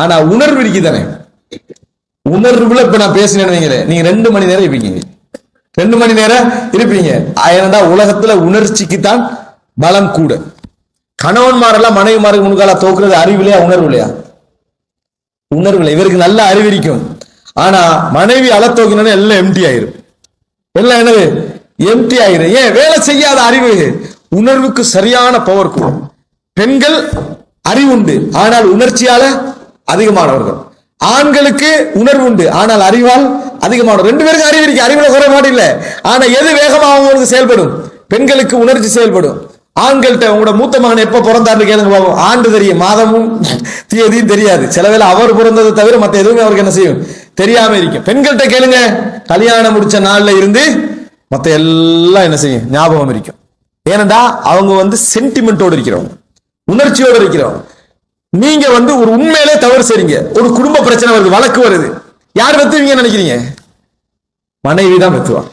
ஆனா உணர்வு இருக்குதானே? உணர்வுல இப்ப நான் பேசினேன்னு வைங்களேன். நீங்க ரெண்டு மணி நேரம் இருப்பீங்க. ரெண்டு மணி நேரம் இருப்பீங்க. ஏன்னா உலகத்துல உணர்ச்சிக்கு தான் பலம் கூட. கணவன்மாரெல்லாம் மனைவிமாருக்கு முன்கால தோக்குறது அறிவிலையா உணர்வு இல்லையா? உணர்வு இல்லை. இவருக்கு நல்ல அறிவு இருக்கும். ஆனா மனைவி அல எல்லாம் எம்டி ஆயிரும். எல்லாம் என்னது? எம்டி ஆயிரும். ஏன்? வேலை செய்யாத அறிவு. உணர்வுக்கு சரியான பவர் கூட. பெண்கள் அறிவு உண்டு ஆனால் உணர்ச்சியால அதிகமானவர்கள். ஆண்களுக்கு உணர்வு உண்டு ஆனால் அறிவால் அதிகமான ரெண்டு பேருக்கும் அறிவு இருக்கு அறிவுல குறைபாடு இல்லை. ஆனா எது வேகமா அவங்களுக்கு செயல்படும்? பெண்களுக்கு உணர்ச்சி செயல்படும். ஆண்கள்கிட்ட உங்களோட மூத்த மகன் எப்ப பிறந்தார்னு கேளுங்க பாப்போம் ஆண்டு தெரியும். மாதமும் தேதியும் தெரியாது. சில வேலை அவர் பிறந்ததை தவிர மத்த எதுவுமே அவருக்கு என்ன செய்யும்? தெரியாம இருக்கும். பெண்கள்கிட்ட கேளுங்க. கல்யாணம் முடிச்ச நாள்ல இருந்து மத்த எல்லாம் என்ன செய்யும்? ஞாபகம் இருக்கும். ஏனண்டா அவங்க வந்து சென்டிமெண்டோடு இருக்கிறவங்க. உணர்ச்சியோடு இருக்கிறவங்க. நீங்க வந்து ஒரு உண்மையிலே தவறு செய்றீங்க. ஒரு குடும்ப பிரச்சனை வருது வழக்கு வருது. யார் வெத்துவீங்க நினைக்கிறீங்க? மனைவி தான் வெத்துவான்